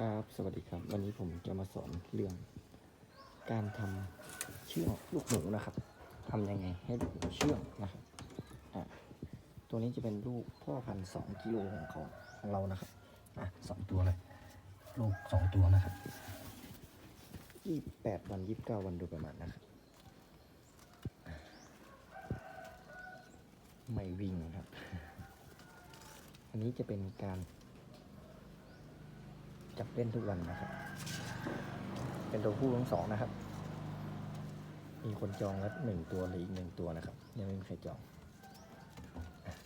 ครับ สวัสดีครับ วันนี้ผมจะมาสอนเรื่อง การทำเชื่องลูกหนูนะครับทำยังไงให้ลูกหนูเชื่องนะครับอะตัวนี้จะเป็นลูกพ่อพันธุ์สองกิโลของเขาของเรานะครับอะสองตัวเลยลูกสองตัวนะครับยี่แปดวันยี่สิบเก้าวันโดยประมาณนะครับไม่วิ่งครับ อันนี้จะเป็นการ จับเล่นทุกวันนะครับ เป็นตัวผู้ทั้งสองนะครับ มีคนจองแล้วหนึ่งตัวหรืออีกหนึ่งตัวนะครับ ยังไม่มีใครจอง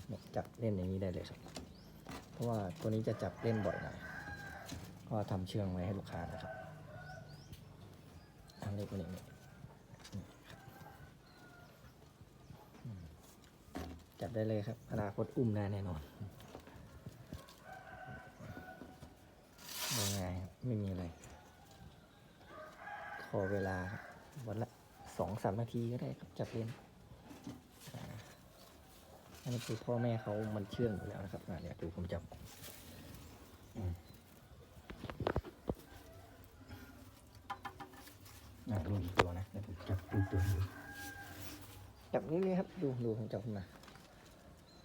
เนี่ยจับเล่นอย่างนี้ได้เลยครับ เพราะว่าตัวนี้จะจับเล่นบ่อยหน่อยก็ทำเชื่องไว้ให้ลูกค้านะครับทำเล็กมาหนึ่งนี่นี่ครับอืมจับได้เลยครับอนาคตอุ้มได้แน่นอน ยัง ไม่มีอะไร ขอเวลาครับวันละสองสามนาทีก็ได้ครับจับเล่นอันนี้คือพ่อแม่เขามันเชื่องอยู่แล้วนะครับเนี่ยดูผมจับอืมอ่าดูอีกตัวนะเดี๋ยวผมจับดูตัวนี้จับนี่เลยครับ ดูดูผมจับมา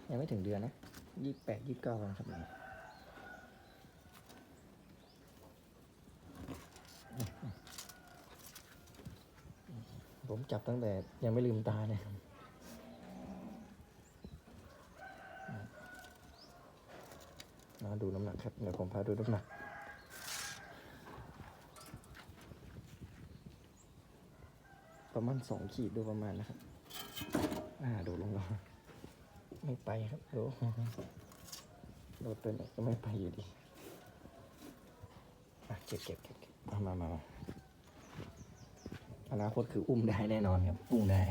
ยังไม่ถึงเดือนนะยี่แปดยี่เก้าวันครับ ผมจับตั้งแต่ยังไม่ลืมตาเลยครับมาดูน้ำหนักครับ เดี๋ยวผมพาดูน้ำหนักประมาณสองขีดโดยประมาณนะครับ อ่า โดดลงมาไม่ไปครับ โดดโดดไปไหนก็ไม่ไปอยู่ดี อะ เก็บเก็บเก็บเก็บเอามามามา อนาคตคืออุ้มได้แน่นอนครับ อุ้มได้